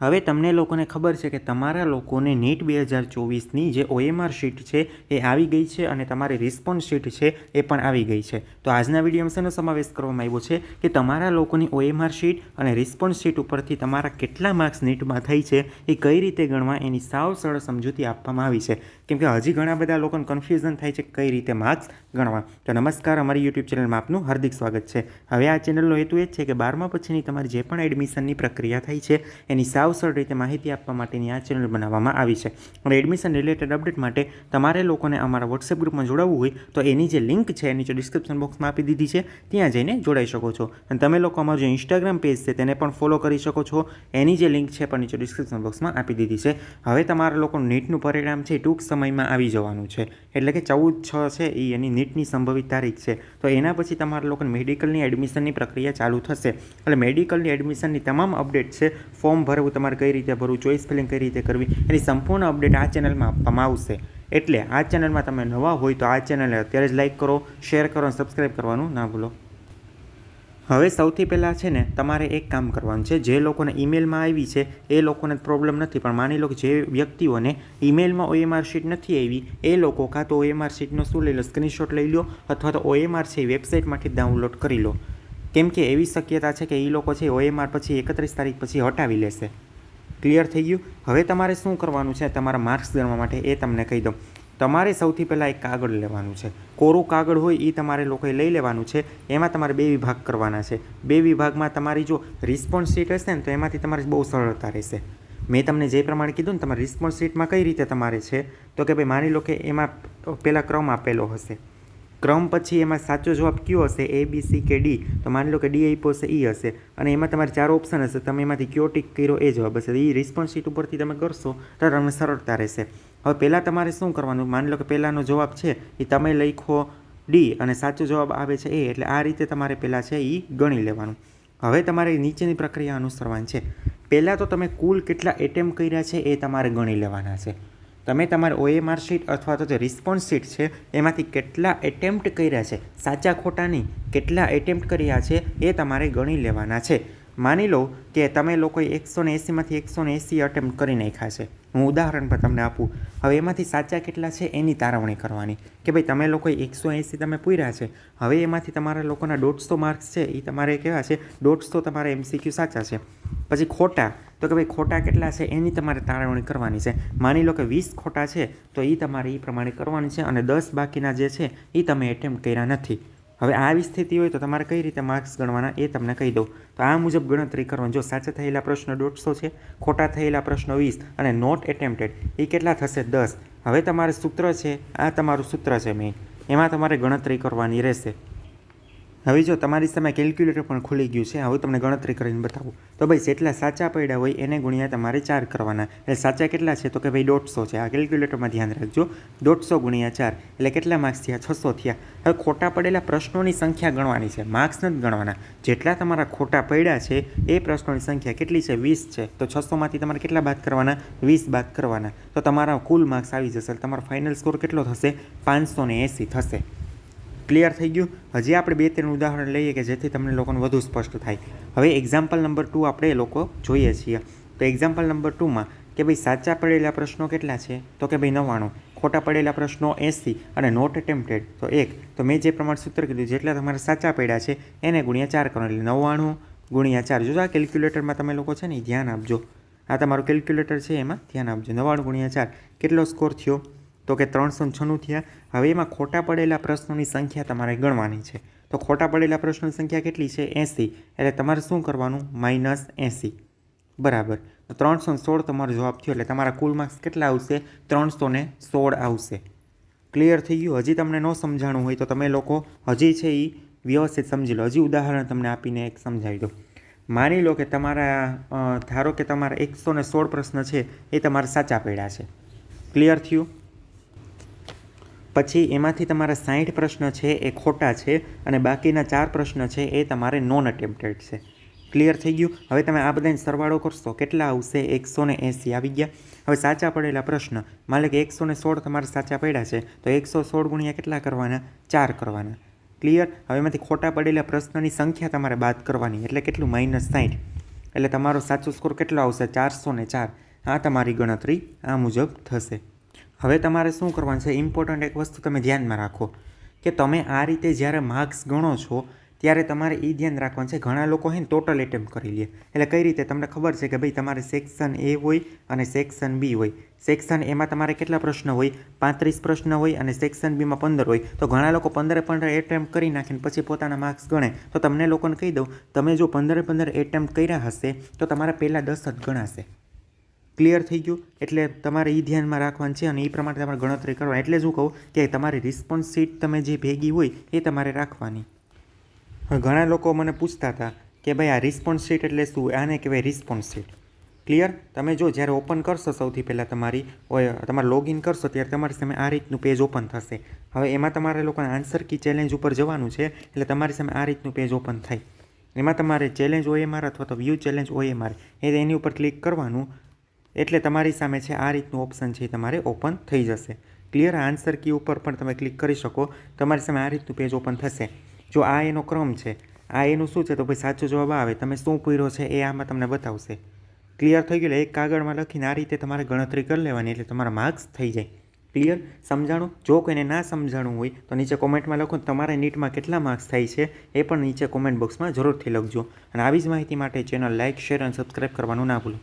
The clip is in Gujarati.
હવે તમને લોકોને ખબર છે કે તમારા લોકોને નીટ બે હજાર ચોવીસની જે ઓએમઆર શીટ છે એ આવી ગઈ છે અને તમારી રિસ્પોન્સ શીટ છે એ પણ આવી ગઈ છે. તો આજના વિડીયોમાં શેનો સમાવેશ કરવામાં આવ્યો છે કે તમારા લોકોની ઓએમઆર શીટ અને રિસ્પોન્સ શીટ ઉપરથી તમારા કેટલા માર્ક્સ નીટમાં થઈ છે એ કઈ રીતે ગણવા એની સાવ સરળ સમજૂતી આપવામાં આવી છે. કેમ કે હજી ઘણા બધા લોકોને કન્ફ્યુઝન થાય છે કઈ રીતે માર્ક્સ ગણવા. તો નમસ્કાર, અમારી યુટ્યુબ ચેનલમાં આપનું હાર્દિક સ્વાગત છે. હવે આ ચેનલનો હેતુ એ જ છે કે બારમા પછીની તમારી જે પણ એડમિશનની પ્રક્રિયા થઈ છે એની સાવ સરળ રીતે માહિતી આપવા માટેની આ ચેનલ બનાવવામાં આવી છે. અને એડમિશન રિલેટેડ અપડેટ માટે તમારે લોકોને અમારા વોટ્સએપ ગ્રુપમાં જોડાવવું હોય તો એની જે લિંક છે એની જે ડિસ્ક્રિપ્શન બોક્સમાં આપી દીધી છે. ત્યાં જઈને જોડાઈ શકો છો. અને તમે લોકો અમારું જે ઇન્સ્ટાગ્રામ પેજ છે તેને પણ ફોલો કરી શકો છો. એની જે લિંક છે પણ નીચે ડિસ્ક્રિપ્શન બોક્સમાં આપી દીધી છે. હવે તમારા લોકોનું નીટનું પરિણામ છે ટૂંક સમયમાં આવી જવાનું છે. એટલે કે ચૌદ છ છે એ એની નીટની સંભવિત તારીખ છે. તો એના પછી તમારા લોકોને મેડિકલની એડમિશનની પ્રક્રિયા ચાલુ થશે. એટલે મેડિકલની એડમિશનની તમામ અપડેટ છે. ફોર્મ ભરવું તમારે કઈ રીતે ભરવું ચોઈસ ફિલિંગ કઈ રીતે કરવી, એની સંપૂર્ણ અપડેટ આ ચેનલમાં આપવામાં આવશે. એટલે આ ચેનલમાં તમે નવા હોય તો આ ચેનલને અત્યારે જ લાઇક કરો શેર કરો અને સબસ્ક્રાઈબ કરવાનું ના ભૂલો. હવે સૌથી પહેલાં છે ને, તમારે એક કામ કરવાનું છે. જે લોકોને ઈમેલમાં આવી છે, એ લોકોને પ્રોબ્લેમ નથી, પણ માની લો કે જે વ્યક્તિઓને ઈમેલમાં ઓએમઆર શીટ નથી આવી, એ લોકો કાં તો ઓએમઆર શીટનો શું લઈ લો સ્ક્રીનશોટ લઈ લો, અથવા તો ઓએમઆર છે એ વેબસાઇટમાંથી ડાઉનલોડ કરી લો. કેમ કે એવી શક્યતા છે કે એ લોકો છે ઓએમઆર પછી એકત્રીસ તારીખ પછી હટાવી લેશે. ક્લિયર થઈ ગયું. હવે તમારે શું કરવાનું છે? તમારા માર્ક્સ ગણવા માટે એ તમને કહી દઉં. તમારે સૌથી પહેલાં એક કાગળ લેવાનું છે. કોરું કાગળ હોય એ તમારે લોકોએ લઈ લેવાનું છે. એમાં તમારે બે વિભાગ કરવાના છે. બે વિભાગમાં તમારી જો રિસ્પોન્સ શીટ હશે ને, તો એમાંથી તમારે બહુ સરળતા રહેશે. મેં તમને જે પ્રમાણે કીધું ને, તમારે રિસ્પોન્સ શીટમાં કઈ રીતે તમારે છે? તો કે ભાઈ માની લો કે એમાં પહેલાં ક્રમ આપેલો હશે. ક્રમ પછી એમાં સાચો જવાબ કયો હશે? એ બી સી કે ડી તો માની લો કે ડી આપ્યો હશે એ હશે. અને એમાં તમારે ચાર ઓપ્શન હશે. તમે એમાંથી કયો ટીક કર્યો એ જવાબ હશે. એ રિસ્પોન્સ શીટ ઉપરથી તમે કરશો તો તમને સરળતા રહેશે. હવે પહેલાં તમારે શું કરવાનું? માની લો કે પહેલાંનો જવાબ છે એ તમે લખો ડી અને સાચો જવાબ આવે છે એ. એટલે આ રીતે તમારે પહેલાં છે એ ગણી લેવાનું. હવે તમારે નીચેની પ્રક્રિયા અનુસરવાની છે. પહેલાં તો તમે કુલ કેટલા એટેમ્પ કર્યા છે એ તમારે ગણી લેવાના છે. તમે તમારી ઓએમઆર શીટ અથવા તો જે રિસ્પોન્સ શીટ છે, એમાંથી કેટલા એટેમ્પ્ટ કર્યા છે, સાચા ખોટા નહીં, કેટલા એટેમ્પ્ટ કર્યા છે, એ તમારે ગણી લેવાના છે. માની લો કે તમે લોકોએ એકસો ને એંસીમાંથી એકસો ને એંસી અટેમ્પ્ટ કરી નાખ્યા છે. હું ઉદાહરણ પર તમને આપું. હવે એમાંથી સાચા કેટલા છે એની તારવણી કરવાની. કે ભાઈ તમે લોકોએ એકસો એંસી તમે પૂર્યા છે. હવે એમાંથી તમારા લોકોના દોઢસો માર્ક્સ છે એ તમારે કેવા છે? દોઢસો તમારે એમસીક્યુ સાચા છે. પછી ખોટા. તો કે ભાઈ ખોટા કેટલા છે એની તમારે તારવણી કરવાની છે. માની લો કે વીસ ખોટા છે, તો એ તમારે એ પ્રમાણે કરવાની છે અને દસ બાકીના જે છે એ તમે એટેમ્પ્ટ કર્યા નથી. હવે આવી સ્થિતિ હોય તો તમારે કઈ રીતે માર્ક્સ ગણવાના એ તમને કહી દઉં. તો આ મુજબ ગણતરી કરવાની, જો સાચા થયેલા પ્રશ્ન દોઢસો છે, ખોટા થયેલા પ્રશ્નો વીસ અને નોટ એટેમ્પ્ટેડ એ કેટલા થશે? દસ. હવે તમારે સૂત્ર છે, આ તમારું સૂત્ર છે મેઇન એમાં તમારે ગણતરી કરવાની રહેશે. હવે જો તમારી સામે કેલ્ક્યુલેટર પણ ખુલી ગયું છે, હવે તમને ગણતરી કરીને બતાવું. તો ભાઈ, જેટલા સાચા પડ્યા હોય એને ગુણ્યા તમારે ચાર કરવાના. એટલે સાચા કેટલા છે? તો કે ભાઈ, દોઢસો છે. આ કેલ્ક્યુલેટરમાં ધ્યાન રાખજો. દોઢસો ગુણ્યા ચાર. એટલે કેટલા માર્ક્સ થયા? છસો થયા. હવે ખોટા પડેલા પ્રશ્નોની સંખ્યા ગણવાની છે. માર્ક્સ નથી ગણવાના. જેટલા તમારા ખોટા પડ્યા છે, એ પ્રશ્નોની સંખ્યા કેટલી છે? વીસ છે. તો છસોમાંથી તમારે કેટલા બાદ કરવાના? વીસ બાદ કરવાના. તો તમારા કુલ માર્ક્સ આવી જશે. તમારો ફાઇનલ સ્કોર કેટલો થશે? પાંચસો ને એંસી થશે. ક્લિયર થઈ ગયું. હજી આપણે બે ત્રણ ઉદાહરણ લઈએ કે જેથી તમને લોકોને વધુ સ્પષ્ટ થાય. હવે એક્ઝામ્પલ નંબર ટુ આપણે લોકો જોઈએ છીએ. તો એક્ઝામ્પલ નંબર ટુમાં કે ભાઈ સાચા પડેલા પ્રશ્નો કેટલા છે? તો કે ભાઈ નવ્વાણું. ખોટા પડેલા પ્રશ્નો એંસી અને નોટ એટેમ્પ્ટેડ તો એક. તો મેં જે પ્રમાણે સૂત્ર કીધું, જેટલા તમારા સાચા પડ્યા છે, એને ગુણ્યા ચાર કરો. એટલે નવ્વાણું ગુણ્યા ચાર. જો આ કેલ્ક્યુલેટરમાં તમે લોકો છે ને ધ્યાન આપજો. આ તમારું કેલ્ક્યુલેટર છે, એમાં ધ્યાન આપજો. નવ્વાણું ગુણ્યા ચાર. કેટલો સ્કોર થયો? તો કે ત્રણસો છન્નું થયા. હવે એમાં ખોટા પડેલા પ્રશ્નોની સંખ્યા તમારે ગણવાની છે. તો ખોટા પડેલા પ્રશ્નોની સંખ્યા કેટલી છે? એંસી. એટલે તમારે શું કરવાનું? માઇનસ એંસી. બરાબર. તો ત્રણસો સોળ તમારો જવાબ થયો એટલે તમારા કુલ માર્ક્સ કેટલા આવશે? ત્રણસો ને સોળ આવશે. ક્લિયર થઈ ગયું? હજી તમને ન સમજાણું હોય તો તમે લોકો હજી છે એ વ્યવસ્થિત સમજી લો. હજી ઉદાહરણ તમને આપીને એક સમજાવી દો માની લો કે તમારા ધારો કે તમારા એકસો ને સોળ પ્રશ્ન છે, એ તમારા સાચા પડ્યા છે. ક્લિયર થયું? પછી એમાંથી તમારા સાઠ પ્રશ્ન છે એ ખોટા છે અને બાકીના ચાર પ્રશ્ન છે એ તમારે નોન અટેમ્પ્ટેડ છે. ક્લિયર થઈ ગયું? હવે તમે આ બધાને સરવાળો કરશો. કેટલા આવશે? એકસો ને એંસી આવી ગયા. હવે સાચા પડેલા પ્રશ્ન. માલે કે એકસો ને સોળ તમારે સાચા પડ્યા છે. તો એકસો સોળ ગુણ્યા કેટલા કરવાના? ચાર કરવાના. ક્લિયર હવે એમાંથી ખોટા પડેલા પ્રશ્નની સંખ્યા તમારે બાદ કરવાની. એટલે કેટલું? માઇનસ સાઠ એટલે તમારો સાચો સ્કોર કેટલો આવશે? ચારસો ને ચાર. આ તમારી ગણતરી આ મુજબ થશે. હવે તમારે શું કરવાનું છે? ઇમ્પોર્ટન્ટ એક વસ્તુ તમે ધ્યાનમાં રાખો કે તમે આ રીતે જ્યારે માર્ક્સ ગણો છો, ત્યારે તમારે એ ધ્યાન રાખવાનું છે. ઘણા લોકો હે ટોટલ એટેમ્પ કરી લે. એટલે કઈ રીતે? તમને ખબર છે કે ભાઈ તમારે સેક્શન એ હોય અને સેક્શન બી હોય. સેક્શન એમાં તમારે કેટલા પ્રશ્ન હોય? પાંત્રીસ પ્રશ્ન હોય અને સેક્શન બીમાં પંદર હોય. તો ઘણા લોકો પંદરે પંદર એટેમ્પ કરી નાખીને પછી પોતાના માર્ક્સ ગણે. તો તમને લોકોને કહી દઉં, તમે જો પંદરે પંદર એટેમ્પ કર્યા હશે, તો તમારા પહેલાં દસ જ ગણાશે. ક્લિયર થઈ ગયું. એટલે તમારે એ ધ્યાનમાં રાખવાનું છે અને એ પ્રમાણે તમારે ગણતરી કરવાની. એટલે શું કહું કે તમારી રિસ્પોન્સ સીટ તમે જે ભેગી હોય એ તમારે રાખવાની. ઘણા લોકો મને પૂછતા હતા કે ભાઈ આ રિસ્પોન્સ શીટ એટલે શું? આને કહેવાય રિસ્પોન્સ શીટ ક્લિયર તમે જો જ્યારે ઓપન કરશો સૌથી પહેલાં તમારી તમારે લોગિન કરશો ત્યારે તમારી સામે આ રીતનું પેજ ઓપન થશે. હવે એમાં તમારે લોકોને આન્સર કી ચેલેન્જ ઉપર જવાનું છે, એટલે તમારી સામે આ રીતનું પેજ ઓપન થાય. એમાં તમારે ચેલેન્જ ઓએમઆર અથવા તો વ્યૂ ચેલેન્જ ઓએમઆર એ એની ઉપર ક્લિક કરવાનું. એટલે તમારી સામે છે આ રીતનું ઓપ્શન છે એ તમારે ઓપન થઈ જશે. ક્લિયર આન્સર કી ઉપર પણ તમે ક્લિક કરી શકો. તમારી સામે આ રીતનું પેજ ઓપન થશે. જો આ એનો ક્રમ છે, આ એનું શું છે? તો ભાઈ સાચો જવાબ આવે. તમે શું પૂર્યો છે એ આમાં તમને બતાવશે. ક્લિયર થઈ ગયું? એક કાગળમાં લખીને આ રીતે તમારે ગણતરી કરી લેવાની, એટલે તમારા માર્ક્સ થઈ જાય. ક્લિયર સમજાણું? જો કોઈને ના સમજાણું હોય, તો નીચે કોમેન્ટમાં લખો તમારે નીટમાં કેટલા માર્ક્સ થાય છે એ પણ નીચે કોમેન્ટ બોક્સમાં જરૂરથી લખજો. અને આવી જ માહિતી માટે ચેનલ લાઇક શેર અને સબસ્ક્રાઈબ કરવાનું ના ભૂલો.